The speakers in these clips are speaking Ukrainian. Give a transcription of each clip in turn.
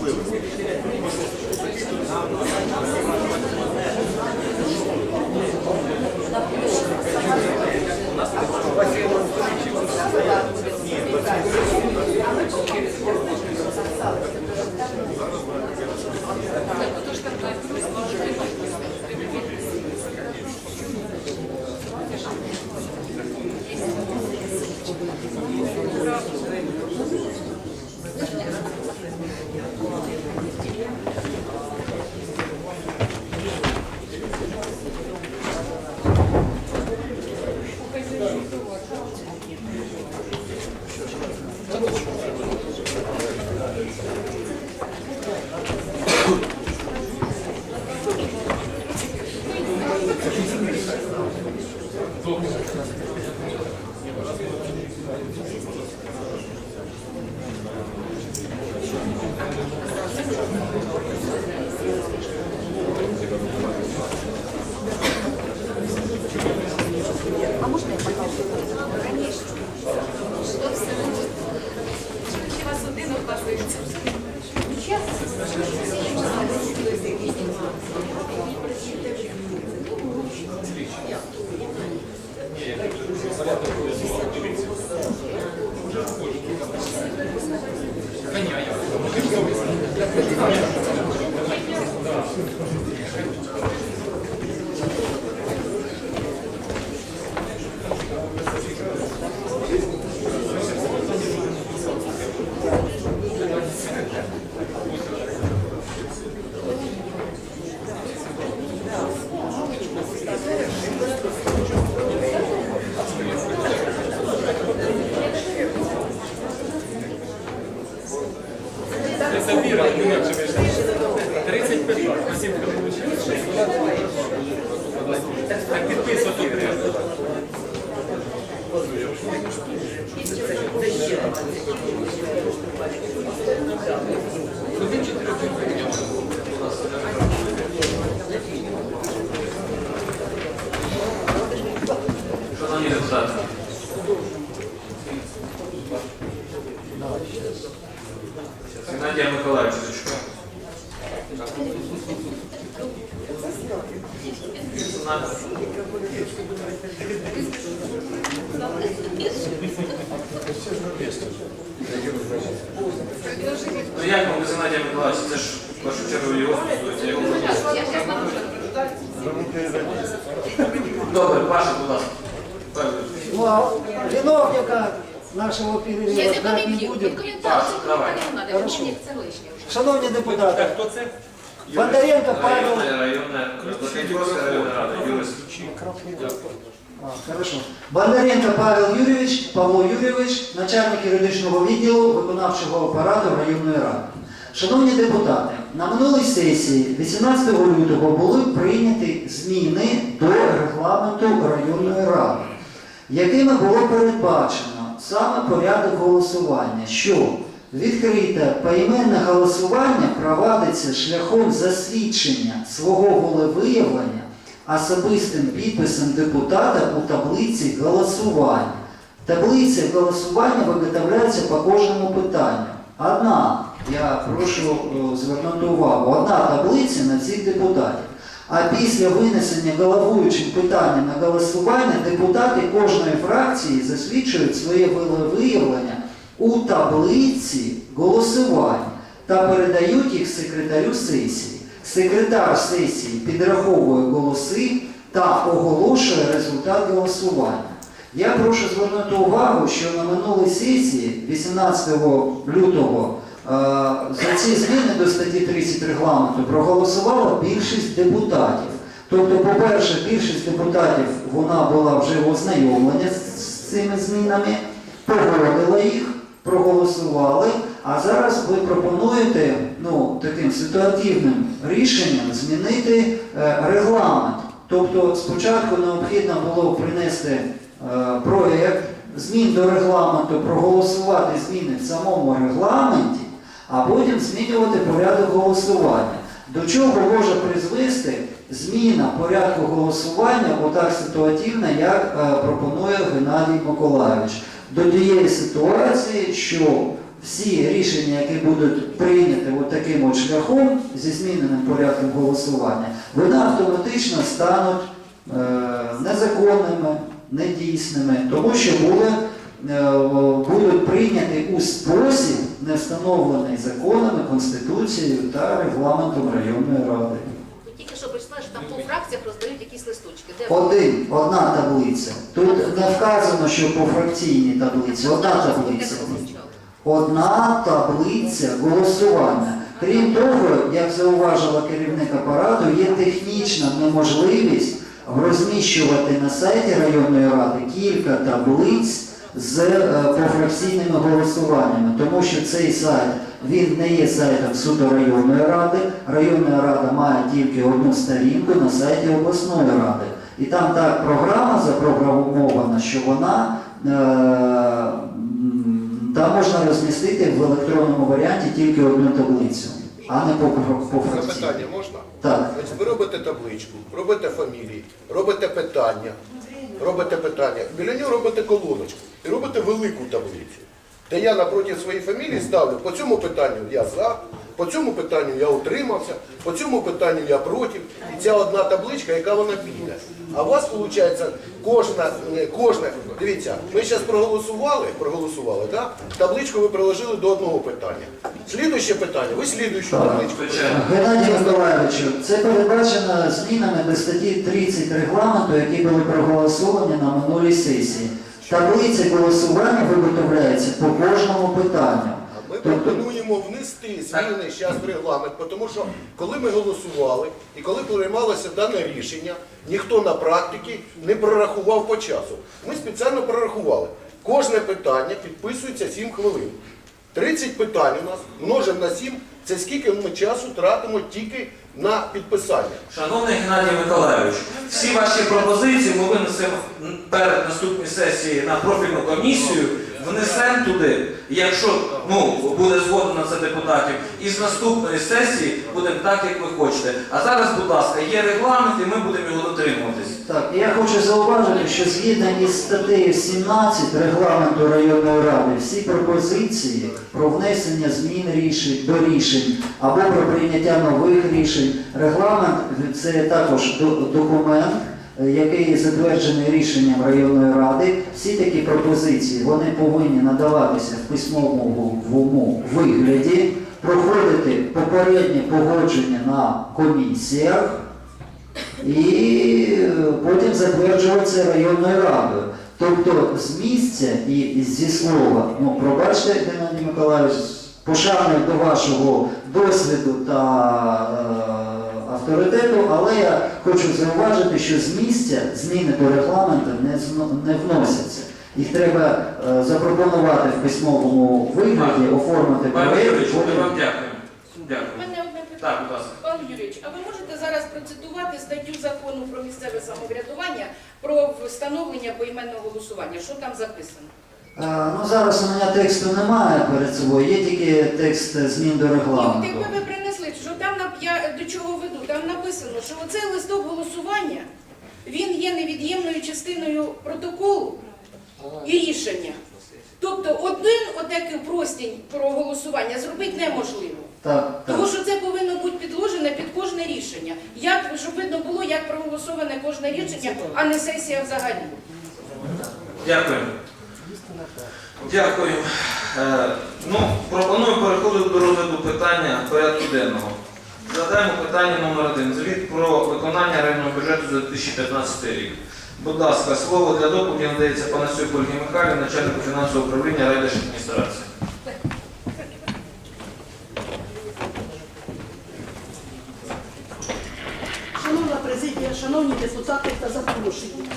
А Один чотирьох Шановні депутати. Геннадія Миколаївича зачекаю. Ну як вам без Геннадія Миколаївича? Це ж в першу чергу його стосується. Його Добре, Паша, будь ласка. Павел Юрійович. Ну, а виновника нашого Я перерыву не знать не коментую. Коментар, це давай. не надо. Хорошо. Коментар це лишнє вже. Шановні депутати, Хто це? Бондаренко Павел... А, Хорошо. Бондаренко Павел Юрійович, Павло Юрійович, начальник юридичного відділу виконавчого апарату районної ради. Шановні депутати, на минулій сесії 18 лютого були прийняті зміни до регламенту районної ради, якими було передбачено саме порядок голосування, що відкрите поіменне голосування провадиться шляхом засвідчення свого волевиявлення особистим підписом депутата у таблиці голосування. Таблиця голосування виготовляється по кожному питанню. Одна, я прошу е, звернути увагу, одна таблиця на всіх депутатів. А після винесення головуючим питання на голосування депутати кожної фракції засвідчують своє волевиявлення у таблиці голосування та передають їх секретарю сесії. Секретар сесії підраховує голоси та оголошує результат голосування. Я прошу звернути увагу, що на минулій сесії, 18 лютого, за ці зміни до статті 30 регламенту проголосувала більшість депутатів. Тобто, по-перше, більшість депутатів вона була вже ознайомлена з з цими змінами, погодила їх проголосували, а зараз ви пропонуєте ну, таким ситуативним рішенням змінити е, регламент. Тобто спочатку необхідно було принести е, проєкт змін до регламенту, проголосувати зміни в самому регламенті, а потім змінювати порядок голосування. До чого може призвести зміна порядку голосування отак ситуативно, як е, пропонує Геннадій Миколайович? До тієї ситуації, що всі рішення, які будуть прийняті от таким от шляхом зі зміненим порядком голосування, вони автоматично стануть е, незаконними, недійсними, тому що були, е, будуть прийняті у спосіб, не встановлений законами, Конституцією та регламентом районної ради. Тільки що прийшли, що там по фракціях роздають якісь листочки. Де Один, одна таблиця. Тут не вказано, що по фракційній таблиці, одна таблиця. Одна таблиця голосування. Крім того, як зауважила керівник апарату, є технічна неможливість розміщувати на сайті районної ради кілька таблиць з е, пофракційними голосуваннями, тому що цей сайт він не є сайтом суду районної ради. Районна рада має тільки одну сторінку на сайті обласної ради. І там так програма запрограмована, що вона е, там можна розмістити в електронному варіанті тільки одну таблицю, а не по, по фракції. Запитання можна? Так. Ви робите табличку, робите фамілії, робите питання, робите питання, біля нього робите колоночку і робите велику таблицю. Де я напроти своєї фамілії ставлю, по цьому питанню я за, по цьому питанню я утримався, по цьому питанню я проти. І ця одна табличка, яка вона піде. А у вас виходить кожна, е, кожна, дивіться, ми зараз проголосували, проголосували, так? Табличку ви приложили до одного питання. Слідуюче питання, ви слідуючу Так. табличку. Геннадій Миколаївичу, це передбачено змінами до статті 30 регламенту, які були проголосовані на минулій сесії. Таблиця голосування виготовляється по кожному питанню. Ми пропонуємо внести зміни зараз в регламент, тому що коли ми голосували і коли приймалося дане рішення, ніхто на практиці не прорахував по часу. Ми спеціально прорахували. Кожне питання підписується 7 хвилин. 30 питань у нас множимо на 7, це скільки ми часу тратимо тільки на підписання. Шановний Геннадій Миколайович, всі ваші пропозиції ми винесемо перед наступною сесією на профільну комісію, внесемо туди, якщо ну, буде згода на це депутатів, і з наступної сесії будемо так, як ви хочете. А зараз, будь ласка, є регламент і ми будемо його дотримуватись. Так, я хочу зауважити, що згідно із статтею 17 регламенту районної ради всі пропозиції про внесення змін рішень до рішень або про прийняття нових рішень. Регламент це також до- документ, який затверджений рішенням районної ради. Всі такі пропозиції вони повинні надаватися в письмовому вигляді, проходити попереднє погодження на комісіях і е, потім затверджуватися районною радою. Тобто з місця і зі слова, ну пробачте, Геннадій Миколаївич, пошани до вашого досвіду та е, авторитету, але я хочу зауважити, що з місця зміни до регламенту не, не вносяться. Їх треба е, запропонувати в письмовому вигляді, оформити Пане проєкт. Юрійович, ми потім- дякуємо. У Дякую. мене одне Так, питання. будь ласка. Пан Юрійович, а ви можете зараз процитувати статтю закону про місцеве самоврядування про встановлення поіменного голосування? Що там записано? Е, Ну, зараз у мене тексту немає перед собою, є тільки текст змін до регламенту. якби ви принесли, там я до чого веду? Там написано, що оцей листок голосування він є невід'ємною частиною протоколу і рішення. Тобто один отакий простінь про голосування зробити неможливо. Так, так. Тому що це повинно бути підложене під кожне рішення. Як щоб видно було, як проголосоване кожне рішення, а не сесія взагалі. Дякую. Дякую. Е, ну, пропоную переходити до розгляду питання порядку денного. Задаємо питання номер один. Звіт про виконання районного бюджету за 2015 рік. Будь ласка, слово для доповіді надається Панасюк Ольгі Михайлівні, начальнику фінансового управління райдержадміністрації. Шановна президія, шановні депутати та запрошені.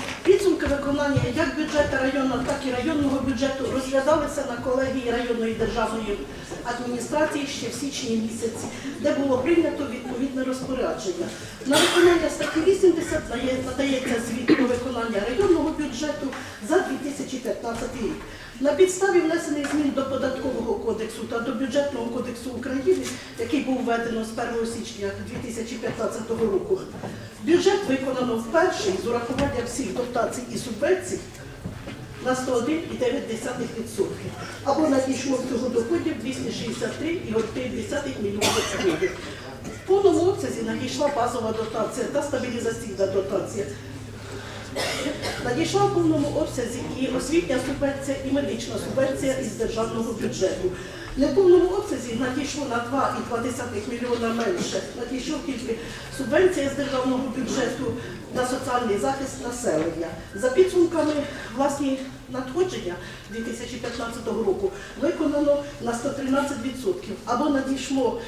Підсумки виконання як бюджету району, так і районного бюджету розглядалися на колегії районної державної адміністрації ще в січні місяці, де було прийнято відповідне розпорядження. На виконання статті 80 надається звіт про виконання районного бюджету за 2015 рік. На підставі внесених змін до податкового кодексу та до бюджетного кодексу України, який був введено з 1 січня 2015 року, бюджет виконано вперше з урахуванням всіх дотацій і субвенцій на 101,9% або надійшло всього доходів 263,1 мільйонів гривень. В повному обсязі надійшла базова дотація та стабілізаційна дотація. Надійшла в повному обсязі і освітня субвенція, і медична субвенція із державного бюджету. Не в повному обсязі надійшло на 2,2 мільйона менше. Надійшов тільки субвенція з державного бюджету на соціальний захист населення. За підсумками власні надходження 2015 року виконано на 113% або надійшло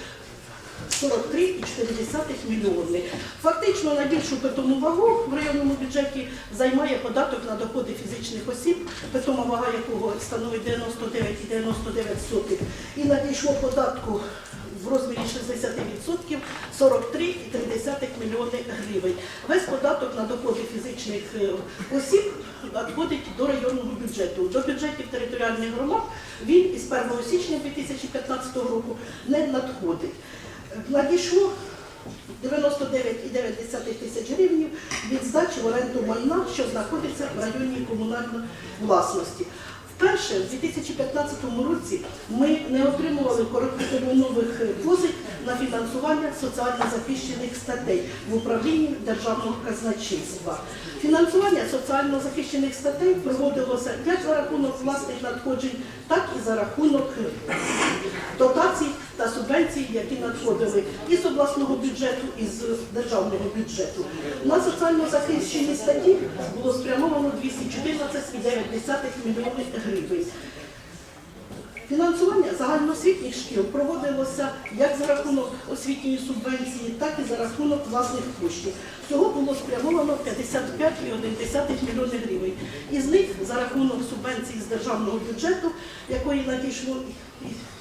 43,4 мільйони. Фактично найбільшу питому вагу в районному бюджеті займає податок на доходи фізичних осіб, питома вага якого становить 99,99 і надійшло податку в розмірі 60% 43,3 мільйони гривень. Весь податок на доходи фізичних е, осіб надходить до районного бюджету. До бюджетів територіальних громад він із 1 січня 2015 року не надходить. Надійшло 99,9 тисяч гривень від здачі в оренду майна, що знаходиться в районній комунальної власності. Вперше в 2015 році ми не отримували короткотермінових позик на фінансування соціально захищених статей в управлінні державного казначейства. Фінансування соціально захищених статей проводилося як за рахунок власних надходжень, так і за рахунок дотацій та субвенцій, які надходили із обласного бюджету, і з державного бюджету. На соціально захищені статті було спрямовано 214,9 мільйонів гривень. Фінансування загальноосвітніх шкіл проводилося як за рахунок освітньої субвенції, так і за рахунок власних коштів. Всього було спрямовано 55,1 мільйони гривень. Із них за рахунок субвенції з державного бюджету, якої надійшло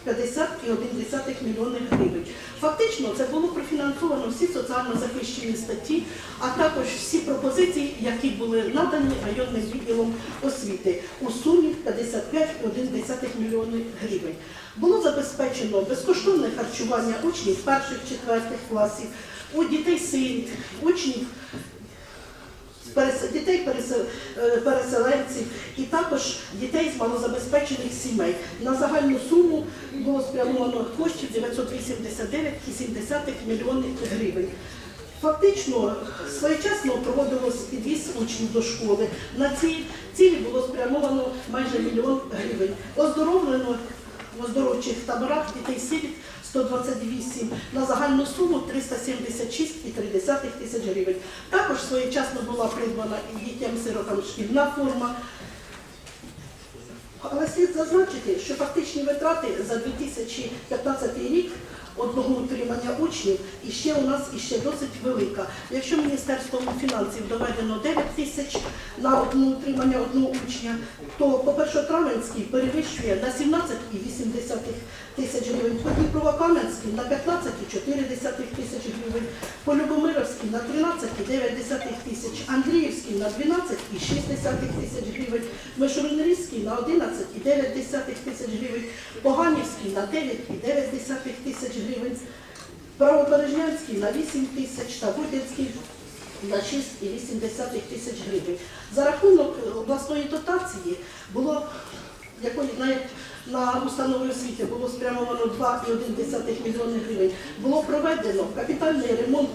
50,1 мільйони гривень. Фактично це було профінансовано всі соціально захищені статті, а також всі пропозиції, які були надані районним відділом освіти у сумі 55,1 мільйони гривень. Було забезпечено безкоштовне харчування учнів перших-четвертих класів, у дітей сиріт, учнів дітей е, переселенців і також дітей з малозабезпечених сімей. На загальну суму було спрямовано коштів 989,7 мільйонів гривень. Фактично своєчасно проводилось підвіз учнів до школи. На ці цілі було спрямовано майже мільйон гривень. Оздоровлено в оздоровчих таборах дітей сиріт 128 на загальну суму 376,3 тисяч гривень. Також своєчасно була придбана і дітям-сиротам шкільна форма. Але слід зазначити, що фактичні витрати за 2015 рік одного утримання учнів і ще у нас іще досить велика. Якщо Міністерством фінансів доведено 9 тисяч на одне утримання одного учня, то по першотравенській перевищує на 17,8 тисяч гривень, по Дніпровокаменській на 15,4 тисяч гривень, по Любомировській на 13,9 тисяч, Андріївській на 12,6 тисяч гривень, Мишуринрізькій на 11,9 тисяч гривень, Поганівській на 9,9 тисяч гривень, Правобережнянській на 8 тисяч та Будянській на 6,8 тисяч гривень. За рахунок обласної дотації було якої на, на установи освіти було спрямовано 2,1 мільйони гривень. Було проведено капітальний ремонт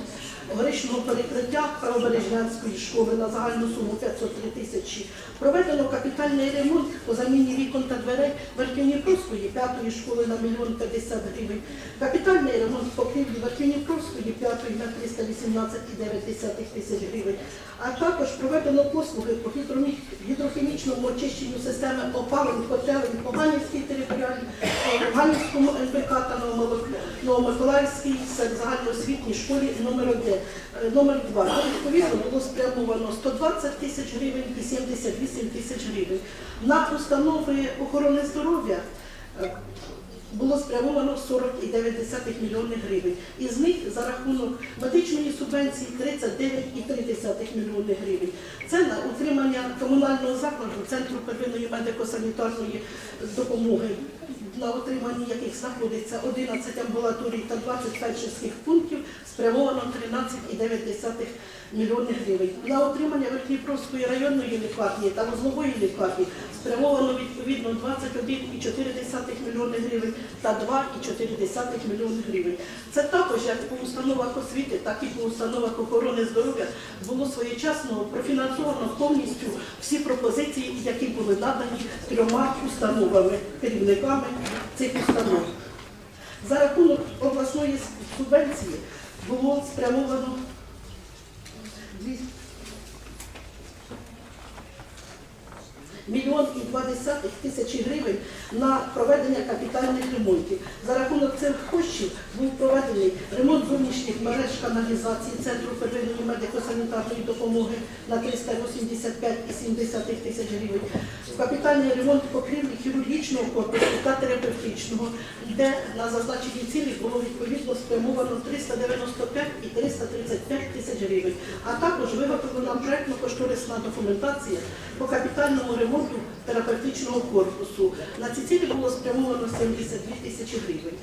горичного перекриття Правобережнянської школи на загальну суму 503 тисячі. Проведено капітальний ремонт по заміні вікон та дверей Верхньодніпровської п'ятої школи на 1 млн 50 гривень. Капітальний ремонт покрівлі Верхньодніпровської п'ятої на 318,9 тисяч гривень. А також проведено послуги по гідрохімічному очищенню системи опалень, котелень, Поганівській територіальній, е, Ганівському НПК та Новомиколаївській загальноосвітній школі номер 1, е, номер 2. То, Відповідно було спрямовано 120 тисяч гривень і 78 тисяч гривень. На установи охорони здоров'я е, було спрямовано 40,9 мільйони гривень. Із них за рахунок медичної субвенції 39,3 мільйони гривень. Це на утримання комунального закладу Центру первинної медико-санітарної допомоги, на утриманні яких знаходиться 11 амбулаторій та 20 фельдшерських пунктів, спрямовано 13,9 мільйони гривень. На утримання Верхніпровської районної лікарні та вузлової лікарні спрямовано відповідно 21,4 мільйони гривень та 2,4 мільйони гривень. Це також як по установах освіти, так і по установах охорони здоров'я було своєчасно профінансовано повністю всі пропозиції, які були надані трьома установами, керівниками цих установ. За рахунок обласної субвенції було спрямовано Listo. Мільйон і два десятих тисячі гривень на проведення капітальних ремонтів. За рахунок цих коштів був проведений ремонт зовнішніх мереж каналізації Центру первинної медико-санітарної допомоги на 385,7 тисяч гривень. Капітальний ремонт покрівлі хірургічного корпусу та терапевтичного, де на зазначені цілі було відповідно спрямовано 395 і 335 тисяч гривень, а також виготовлена проєктно-кошторисна документація по капітальному ремонту терапевтичного корпусу. На ці цілі було спрямовано 72 тисячі гривень.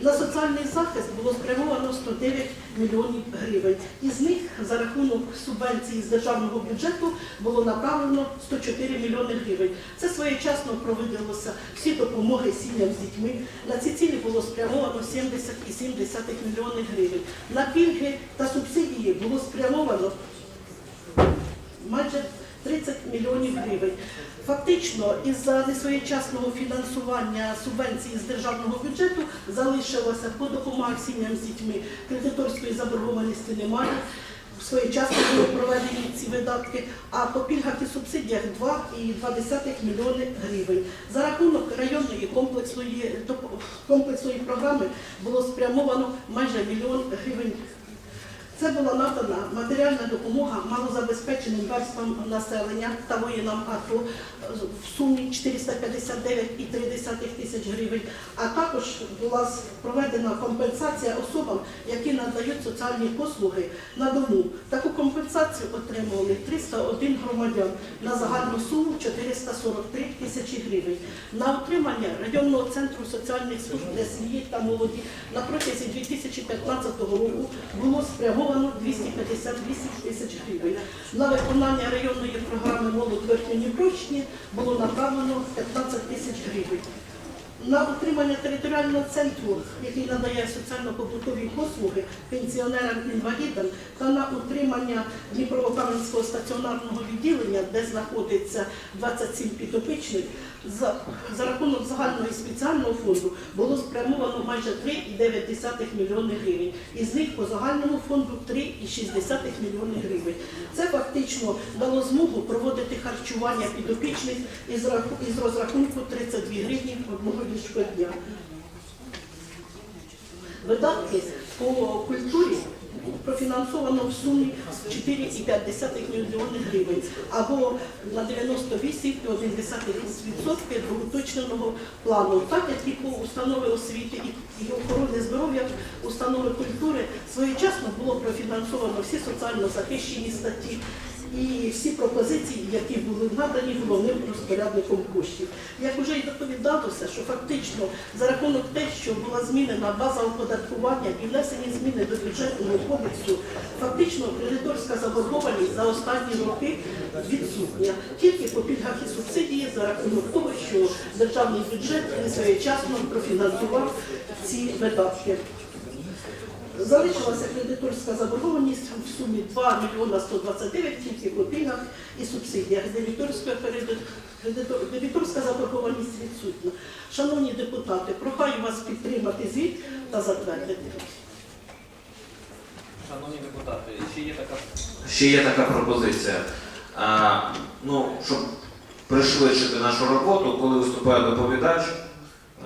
На соціальний захист було спрямовано 109 мільйонів гривень. Із них за рахунок субвенції з державного бюджету було направлено 104 мільйони гривень. Це своєчасно проводилося всі допомоги сім'ям з дітьми. На ці цілі було спрямовано 70,7 мільйони гривень. На пільги та субсидії було спрямовано майже 30 мільйонів гривень. Фактично, із-за несвоєчасного фінансування субвенції з державного бюджету залишилося по допомогах сім'ям з дітьми. Кредиторської заборгованості немає. Своєчасно були проведені ці видатки, а по пільгах і субсидіях 2,2 мільйони гривень. За рахунок районної комплексної, комплексної програми було спрямовано майже мільйон гривень це була надана матеріальна допомога малозабезпеченим верствам населення та воїнам АТО в сумі 459,3 тисяч гривень, а також була проведена компенсація особам, які надають соціальні послуги на дому. Таку компенсацію отримували 301 громадян на загальну суму 443 тисячі гривень. На утримання районного центру соціальних служб для сім'ї та молоді на протязі 2015 року було спрямовано 258 тисяч гривень. На виконання районної програми молодь Верхньодніпровщини було направлено 15 тисяч гривень. На утримання територіального центру, який надає соціально-побутові послуги пенсіонерам-інвалідам, та на утримання Дніпрово-Кам'янського стаціонарного відділення, де знаходиться 27 підопічних, за, за рахунок загального і спеціального фонду було спрямовано майже 3,9 мільйони гривень. Із них по загальному фонду 3,6 мільйони гривень. Це фактично дало змогу проводити харчування підопічних із, із розрахунку 32 гривні одного ліжка дня. Видатки по культурі профінансовано в сумі 4,5 мільйони гривень або на 98,1% до уточненого плану. Так як і по установи освіти і охорони здоров'я, установи культури своєчасно було профінансовано всі соціально захищені статті і всі пропозиції, які були надані головним розпорядником коштів. Як вже і доповідалося, що фактично за рахунок те, що була змінена база оподаткування і внесені зміни до бюджетного кодексу, фактично кредиторська заборгованість за останні роки відсутня. Тільки по пільгах і субсидії за рахунок того, що державний бюджет не своєчасно профінансував ці видатки. Залишилася кредиторська заборгованість в сумі 2 мільйона 129 тільки по і субсидіях. Дебіторська, кредитор- дебіторська заборгованість відсутня. Шановні депутати, прохаю вас підтримати звіт та затвердити. Шановні депутати, ще є така Ще є така пропозиція. А, ну, щоб пришвидшити нашу роботу, коли виступає доповідач,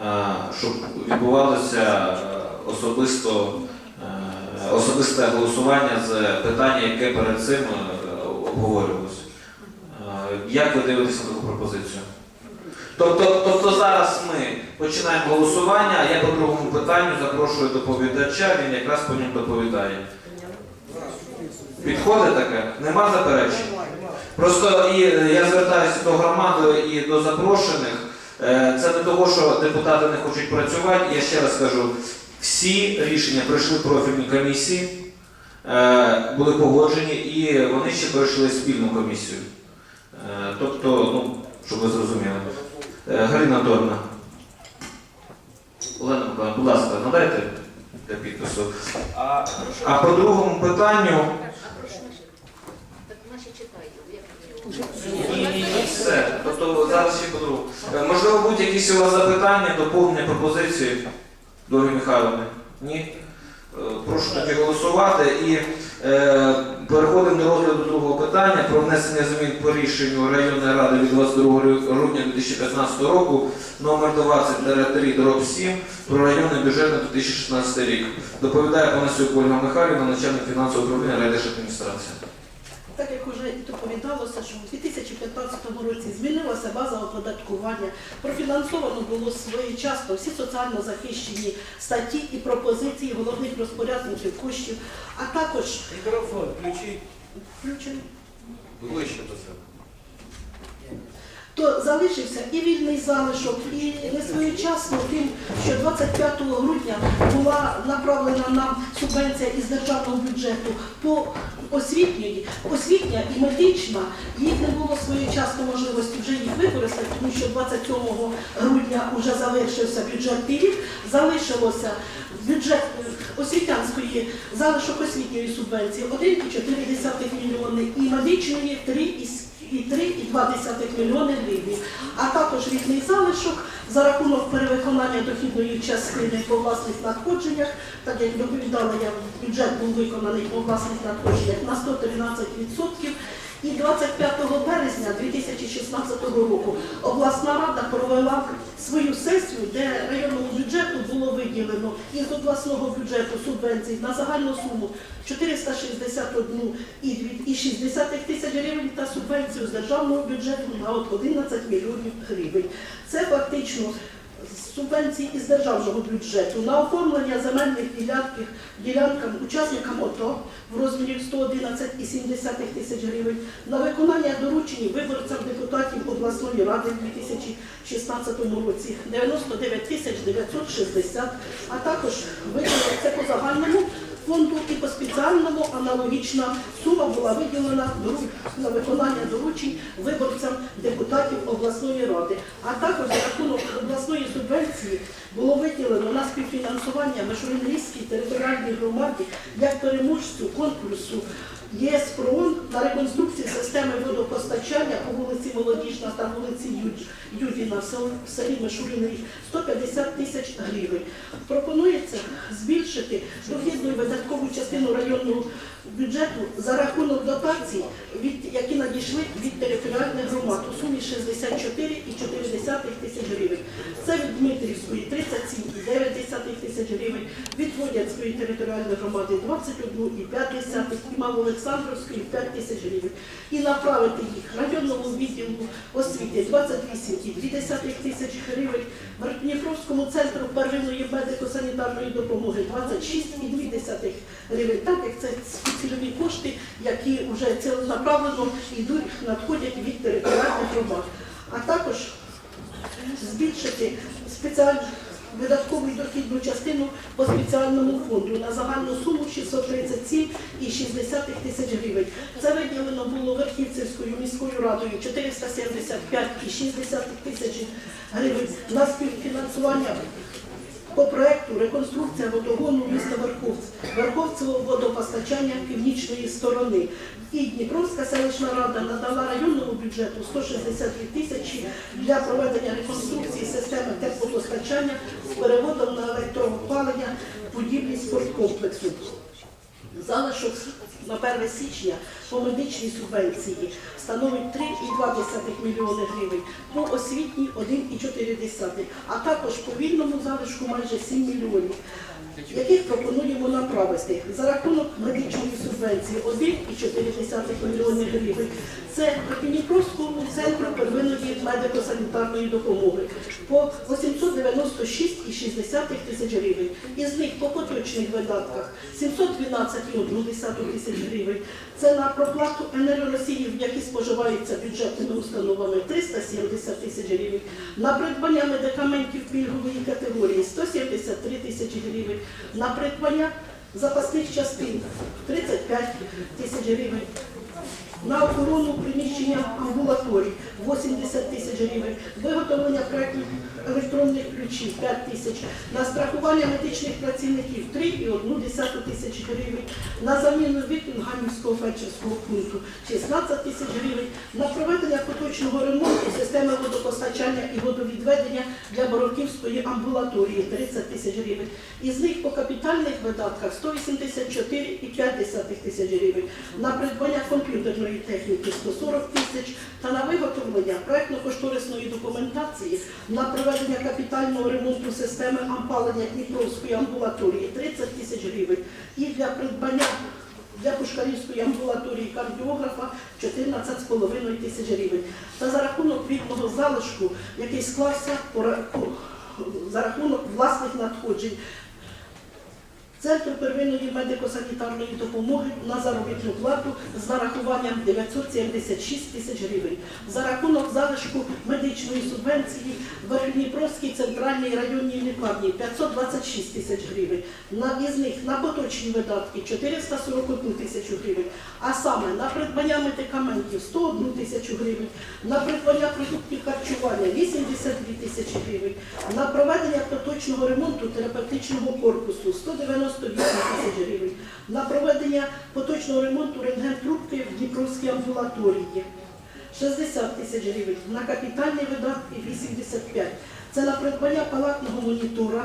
е, щоб відбувалося особисто, особисте голосування з питання, яке перед цим е, обговорювалося. Е, Як ви дивитеся на таку пропозицію? Тобто, тобто зараз ми починаємо голосування, а я по другому питанню запрошую доповідача, він якраз по ньому доповідає. Підходить таке? Нема заперечень? Просто і е, я звертаюся до громади і до запрошених. Це не того, що депутати не хочуть працювати. Я ще раз кажу, всі рішення пройшли профільні комісії, е, були погоджені і вони ще пройшли спільну комісію. Е, Тобто, ну, щоб ви зрозуміли. Е, Галина Анатольовна. Олена Миколаївна, будь ласка, надайте для підпису. А, по другому питанню. Ні, ні, ні, все. Тобто зараз ще по-другому. Е, Можливо, будуть якісь у вас запитання, доповнення, пропозиції до Ольги Михайловни? Ні? Е, Прошу тоді голосувати і е, переходимо до розгляду другого питання про внесення змін по рішенню районної ради від 22 грудня 2015 року номер 20 дроб 7 про районний бюджет на 2016 рік. Доповідає Панасюк Ольга Михайлівна, начальник фінансового управління райдержадміністрації. Так як вже і доповідалося, що у 2015 році змінилася база оподаткування, профінансовано було своєчасно всі соціально захищені статті і пропозиції головних розпорядників коштів, а також Мікрофон, включіть. включені. Ближче до себе. то залишився і вільний залишок, і несвоєчасно тим, що 25 грудня була направлена нам субвенція із державного бюджету по освітньої, освітня і медична, їх не було своєчасно можливості вже їх використати, тому що 27 грудня вже завершився бюджетний рік, залишилося бюджет е, освітянської залишок освітньої субвенції 1,4 мільйони і медичної 3,7 і 3,2 мільйони гривень, а також рідний залишок за рахунок перевиконання дохідної частини по власних надходженнях, так як доповідала я, бюджет був виконаний по власних надходженнях на 113%. І 25 березня 2016 року обласна рада провела свою сесію, де районному бюджету було виділено із обласного бюджету субвенцій на загальну суму 461,6 тисяч гривень та субвенцію з державного бюджету на от 11 мільйонів гривень. Це фактично субвенції із державного бюджету на оформлення земельних ділянків ділянкам учасникам ОТО в розмірі 111,7 тисяч гривень, на виконання доручень виборцям депутатів обласної ради в 2016 році 99 тисяч 960, а також це по загальному фонду і по спеціальному аналогічна сума була виділена на виконання доручень виборцям депутатів обласної ради. А також за рахунок обласної субвенції було виділено на співфінансування Межрунлійській територіальній громаді як переможцю конкурсу ЄС ПРООН на реконструкцію системи водопостачання по вулиці Молодіжна та вулиці Юдіна в сел- в селі Мишуріний 150 тисяч гривень. Пропонується збільшити дохідну видаткову частину районного бюджету за рахунок дотацій, від, які надійшли від територіальних громад у сумі 64,4 тисяч гривень. Це від Дмитрівської 37,9 тисяч гривень, від Водянської територіальної громади 21,5 і Малоолександровської 5 тисяч гривень. І направити їх районному відділу освіти 28,2 тисяч гривень, Дніпровському центру первинної медико-санітарної допомоги 26,2 гривень, так як це цільові кошти, які вже ціленаправлено йдуть, надходять від територіальних громад. А також збільшити спеціальну видаткову дохідну частину по спеціальному фонду на загальну суму 637,6 тисяч гривень. Це виділено було Верхівцівською міською радою 475,6 тисяч гривень на співфінансування по проекту реконструкція водогону міста Верховців, Верховцевого водопостачання північної сторони. І Дніпровська селищна рада надала районному бюджету 162 тисячі для проведення реконструкції системи теплопостачання з переводом на електроопалення будівлі спорткомплексу. Залишок на 1 січня по медичній субвенції становить 3,2 мільйони гривень, по освітній 1,4, а також по вільному залишку майже 7 мільйонів яких пропонуємо направити за рахунок медичної субвенції 1,4 мільйони гривень. Це Дніпровському центру первинної медико-санітарної допомоги по 896,6 тисяч гривень. Із них по поточних видатках 712,1 тисяч гривень. Це на проплату енергоносіїв, які споживаються бюджетними установами 370 тисяч гривень. На придбання медикаментів пільгової категорії 173 тисячі гривень. На придбання запасних частин. 35 тисяч гривень. На охорону приміщення амбулаторій. 80 тисяч гривень, виготовлення проєктів електронних ключів 5 тисяч, на страхування медичних працівників 3,1 тисяч гривень, на заміну вікон Ганівського фельдшерського пункту 16 тисяч гривень, на проведення поточного ремонту системи водопостачання і водовідведення для Бороківської амбулаторії 30 тисяч гривень. Із них по капітальних видатках 184,5 тисяч гривень, на придбання комп'ютерної техніки 140 тисяч та на виготовлення проектно-кошторисної документації на проведення капітального ремонту системи опалення Дніпровської амбулаторії. 30 тисяч гривень. І для придбання для Пушкарівської амбулаторії кардіографа 14,5 тисяч гривень. Та за рахунок вільного залишку, який склався за рахунок власних надходжень Центр первинної медико-санітарної допомоги на заробітну плату з нарахуванням 976 тисяч гривень. За рахунок залишку медичної субвенції в Верхніпровській центральній районній лікарні 526 тисяч гривень. На, із них на поточні видатки 441 тисячу гривень, а саме на придбання медикаментів 101 тисячу гривень, на придбання продуктів харчування 82 тисячі гривень, на проведення поточного ремонту терапевтичного корпусу 198 тисяч гривень, на проведення поточного ремонту рентген-трубки в Дніпровській амбулаторії. 60 тисяч гривень, на капітальні видатки 85. Це на придбання палатного монітора.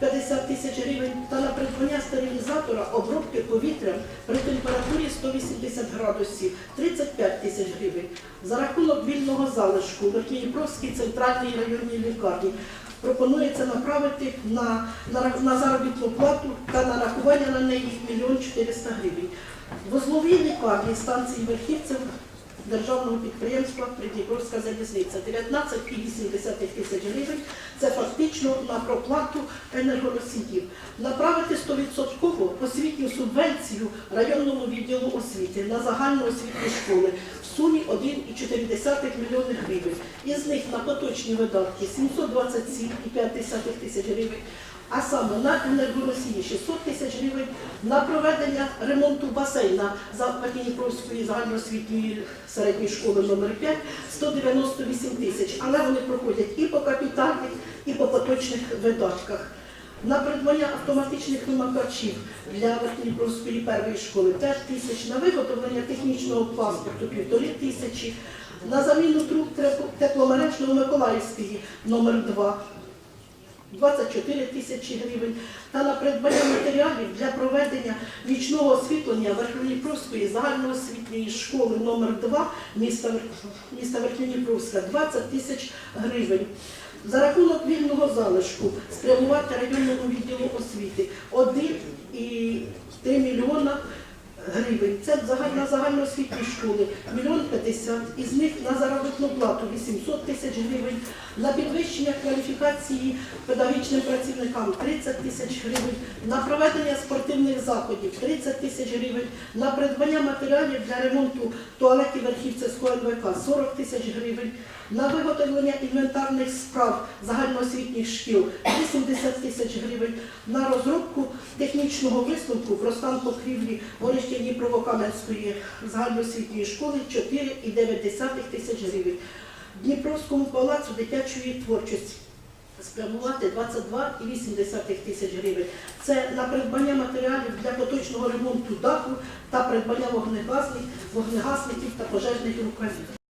50 тисяч гривень. Та на придбання стерилізатора обробки повітря при температурі 180 градусів. 35 тисяч гривень. За рахунок вільного залишку в Верхньодніпровській центральній районній лікарні пропонується направити на, на, на заробітну плату та нарахування на неї 1 400 гривень. Возловійний лікарні станції Верхівцев державного підприємства Придніпровська залізниця 19,8 тисяч гривень. Це фактично на проплату енергоносіїв. Направити 100% освітню субвенцію районному відділу освіти на загальноосвітні школи в сумі 1,4 мільйони гривень. Із них на поточні видатки 727,5 тисяч гривень. А саме на енергоносії 600 тисяч гривень, на проведення ремонту басейна Западніпровської загальноосвітньої середньої школи номер 5 198 тисяч, але вони проходять і по капітальних, і по поточних видатках. На придбання автоматичних вимикачів для Верхньопровської першої школи 5 тисяч, на виготовлення технічного паспорту 1,5 тисячі, на заміну труб тепло- тепломереж Новомиколаївської номер 2 24 тисячі гривень та на придбання матеріалів для проведення нічного освітлення Верхньодніпровської загальноосвітньої школи номер 2 міста, міста Верхньодніпровська 20 тисяч гривень. За рахунок вільного залишку спрямувати районному відділу освіти 1,3 мільйона гривень. Це на загальноосвітні школи мільйон 50, із них на заробітну плату 800 тисяч гривень, на підвищення кваліфікації педагогічним працівникам 30 тисяч гривень, на проведення спортивних заходів 30 тисяч гривень, на придбання матеріалів для ремонту туалетів Верхівцевського НВК 40 тисяч гривень, на виготовлення інвентарних справ загальноосвітніх шкіл 80 тисяч гривень, на розробку технічного висновку про стан покрівлі Горища Дніпрово-Кам'янської загальноосвітньої школи 4,9 тисяч гривень. Дніпровському палацу дитячої творчості спрямувати 22,8 тисяч гривень. Це на придбання матеріалів для поточного ремонту даху та придбання вогнегасників та пожежних рукавів.